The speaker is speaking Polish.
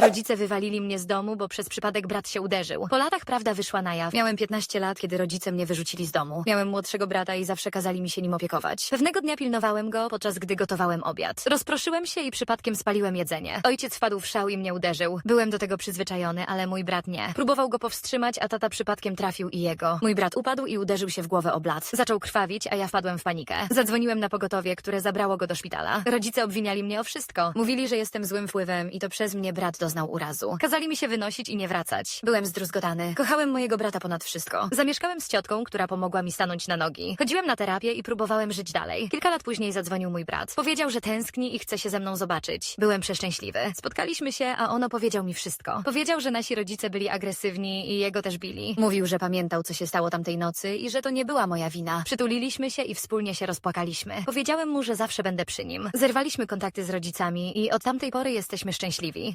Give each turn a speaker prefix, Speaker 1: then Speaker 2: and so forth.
Speaker 1: Rodzice wywalili mnie z domu, bo przez przypadek brat się uderzył. Po latach prawda wyszła na jaw. Miałem 15 lat, kiedy rodzice mnie wyrzucili z domu. Miałem młodszego brata i zawsze kazali mi się nim opiekować. Pewnego dnia pilnowałem go, podczas gdy gotowałem obiad. Rozproszyłem się i przypadkiem spaliłem jedzenie. Ojciec wpadł w szał i mnie uderzył. Byłem do tego przyzwyczajony, ale mój brat nie. Próbował go powstrzymać, a tata przypadkiem trafił i jego. Mój brat upadł i uderzył się w głowę o blat. Zaczął krwawić, a ja wpadłem w panikę. Zadzwoniłem na pogotowie, które zabrało go do szpitala. Rodzice obwiniali mnie o wszystko. Mówili, że jestem złym wpływem i to przez mnie brat doznał urazu. Kazali mi się wynosić i nie wracać. Byłem zdruzgotany. Kochałem mojego brata ponad wszystko. Zamieszkałem z ciotką, która pomogła mi stanąć na nogi. Chodziłem na terapię i próbowałem żyć dalej. Kilka lat później zadzwonił mój brat. Powiedział, że tęskni i chce się ze mną zobaczyć. Byłem przeszczęśliwy. Spotkaliśmy się, a on opowiedział mi wszystko. Powiedział, że nasi rodzice byli agresywni i jego też bili. Mówił, że pamiętał, co się stało tamtej nocy i że to nie była moja wina. Przytuliliśmy się i wspólnie się rozpłakaliśmy. Powiedziałem mu, że zawsze będę przy nim. Zerwaliśmy kontakty z rodzicami i od tamtej pory jesteśmy szczęśliwi.